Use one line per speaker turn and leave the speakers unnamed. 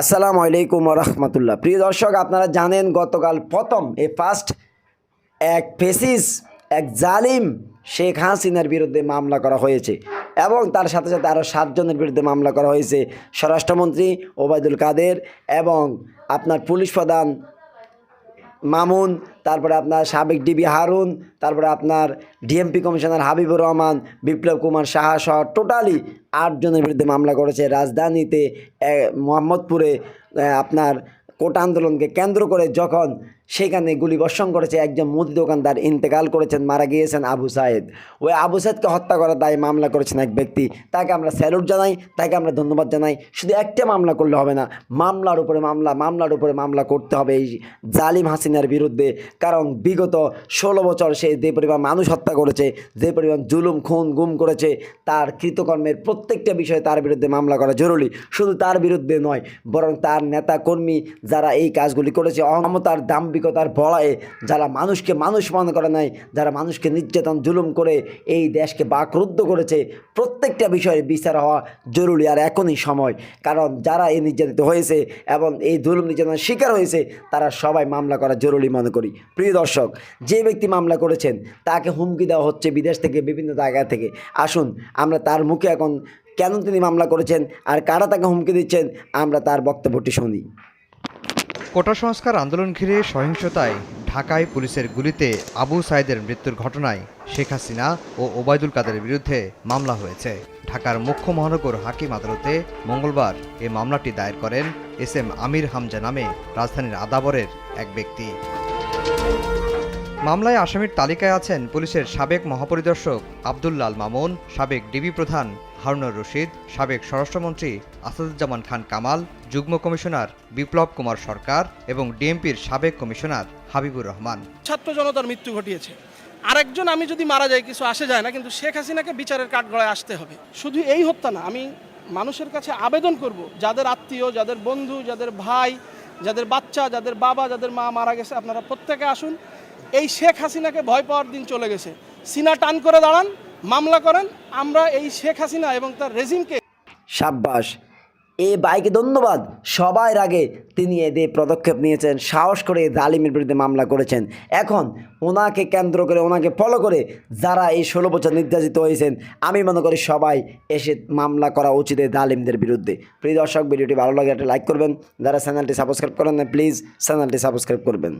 আসসালামু আলাইকুম রহমতুল্লাহ প্রিয় দর্শক, আপনারা জানেন গতকাল প্রথম এ ফার্স্ট এক ফেসিস, এক জালিম শেখ হাসিনার বিরুদ্ধে মামলা করা হয়েছে এবং তার সাথে সাথে আরও সাতজনের বিরুদ্ধে মামলা করা হয়েছে। স্বরাষ্ট্রমন্ত্রী ওবায়দুল কাদের এবং আপনার পুলিশ প্রধান মামুন, তারপরে আপনার সাবেক ডিবি হারুন, তারপরে আপনার ডিএমপি কমিশনার হাবিবুর রহমান, বিপ্লব কুমার সাহা সহ টোটালি আটজনের বিরুদ্ধে মামলা করেছে রাজধানীতে মোহাম্মদপুরে আপনার কোটা আন্দোলনকে কেন্দ্র করে যখন সেখানে গুলিবর্ষণ করেছে একজন মুদি দোকানদার, ইন্তেকাল করেছেন, মারা গিয়েছেন আবু সাহেদ ওই আবু সাহেদকে হত্যা করার দায়ে মামলা করেছেন এক ব্যক্তি। তাকে আমরা স্যালুট জানাই, তাকে আমরা ধন্যবাদ জানাই। শুধু একটা মামলা করলে হবে না, মামলার উপরে মামলা, মামলার উপরে মামলা করতে হবে এই জালিম হাসিনার বিরুদ্ধে। কারণ বিগত ষোলো বছর সে যে পরিমাণ মানুষ হত্যা করেছে, যে পরিমাণ জুলুম, খুন, গুম করেছে, তার কৃতকর্মের প্রত্যেকটা বিষয়ে তার বিরুদ্ধে মামলা করা জরুরি। শুধু তার বিরুদ্ধে নয়, বরং তার নেতা কর্মী যারা এই কাজগুলি করেছে, অহমতার দাম্ভিকতার বলায়ে যারা মানুষকে মানুষ মনে করে নাই, যারা মানুষকে নির্যাতন, জুলুম করে এই দেশকে বাকরুদ্ধ করেছে, প্রত্যেকটা বিষয়ে বিচার হওয়া জরুরি আর এখনই সময়। কারণ যারা এই নির্যাতিত হয়েছে এবং এই জুলুম নির্যাতনের শিকার হয়েছে, তারা সবাই মামলা করা জরুরি মনে করি। প্রিয় দর্শক, যে ব্যক্তি মামলা করেছেন, তাকে হুমকি দেওয়া হচ্ছে বিদেশ থেকে, বিভিন্ন জায়গা থেকে। আসুন, আমরা তার মুখে এখন কেন তিনি মামলা করেছেন আর কারা তাকে হুমকি দিচ্ছেন, আমরা তার বক্তব্যটি শুনি।
কোটা সংস্কার আন্দোলন ঘিরে সহিংসতায় ঢাকায় পুলিশের গুলিতে আবু সাইদের মৃত্যুর ঘটনায় শেখ হাসিনা ও ওবায়দুল কাদের বিরুদ্ধে মামলা হয়েছে। ঢাকার মুখ্য মহানগর হাকিম আদালতে মঙ্গলবার এ মামলাটি দায়ের করেন এস এম আমির হামজা নামে রাজধানীর আদাবরের এক ব্যক্তি। মামলায় আসামির তালিকায় আছেন পুলিশের সাবেক মহাপরিদর্শক আবদুল্লাল মামুন, সাবেক ডিবি প্রধান হারুনুর রশিদ, সাবেক স্বরাষ্ট্রমন্ত্রী আসাদুজ্জামান খান কামাল, যুগ্ম কমিশনার বিপ্লব কুমার সরকার এবং ডিএমপির সাবেক কমিশনার হাবিবুর রহমান।
ছাত্র জনতার মৃত্যু ঘটিয়েছে। আরেকজন আমি যদি মারা যাই, কিছু আসে যায় না, কিন্তু শেখ হাসিনাকে বিচারের কাঠগড়ায় আসতে হবে। শুধু এই হত্যা না, আমি মানুষের কাছে আবেদন করব, যাদের আত্মীয়, যাদের বন্ধু, যাদের ভাই যাদের বাচ্চা, যাদের বাবা, যাদের মা মারা গেছে, আপনারা প্রত্যেকে আসুন। এই শেখ হাসিনাকে ভয় পাওয়ার দিন চলে গেছে। সিনা টান করে দাঁড়ান, মামলা করেন, আমরা এই শেখ হাসিনা এবং তার রেজিমকে
সাব্বাস। এই বাইকে ধন্যবাদ। সবার আগে তিনি এদের পদক্ষেপ নিয়েছেন, সাহস করে জালিমের বিরুদ্ধে মামলা করেছেন। এখন ওনাকে কেন্দ্র করে, ওনাকে ফলো করে যারা এই ষোলো বছর নির্যাতিত হয়েছেন, আমি মনে করি সবাই এসে মামলা করা উচিত এই জালিমদের বিরুদ্ধে। প্রিয় দর্শক, ভিডিওটি ভালো লাগে একটা লাইক করবেন। যারা চ্যানেলটি সাবস্ক্রাইব করেন না প্লিজ চ্যানেলটি সাবস্ক্রাইব করবেন।